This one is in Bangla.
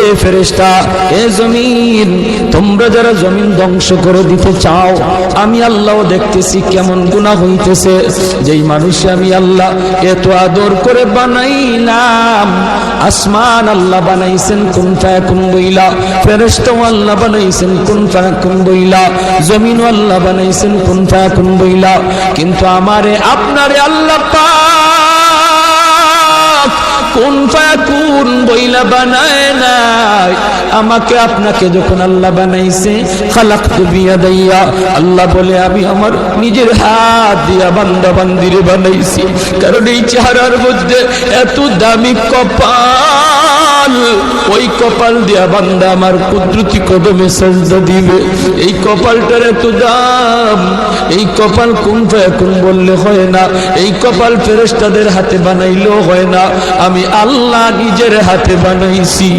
এ ফেরেশতা, এ জমিন, তোমরা যারা জমিন ধ্বংস করে দিতে চাও, আমি আল্লাহ দেখতেছি কেমন গুনাহ হইতেছে। যেই মানুষ আমি আল্লাহ এত আদর করে আসমান আল্লাহ বানাইছেন কোন বইলা, ফেরেশতাও আল্লাহ বানাইছেন কোন বইলা জমিন আল্লাহ বানাইছেন কোন বইলা। কিন্তু আমারে, আপনারে আল্লাহ পাক কোন আমাকে আপনাকে যখন আল্লাহ বানাইছে খালাক দাইয়া আল্লাহ বলে, আমি আমার নিজের হাত দিয়া বান্দা বান্দিরে বানাইছি। কারণ এই চেহারার মধ্যে এত দামি কপাল। ওই কপাল দিয়া বান্দা আমার কুদরতি কদমে সাজদা দিবে। এই কপালটার এত দাম। এই কপাল কোন কোন বললে হয় না, এই কপাল ফেরেস্তাদের হাতে বানাইলেও হয় না। আমি আল্লাহ নিজের হাতে বানাইছি।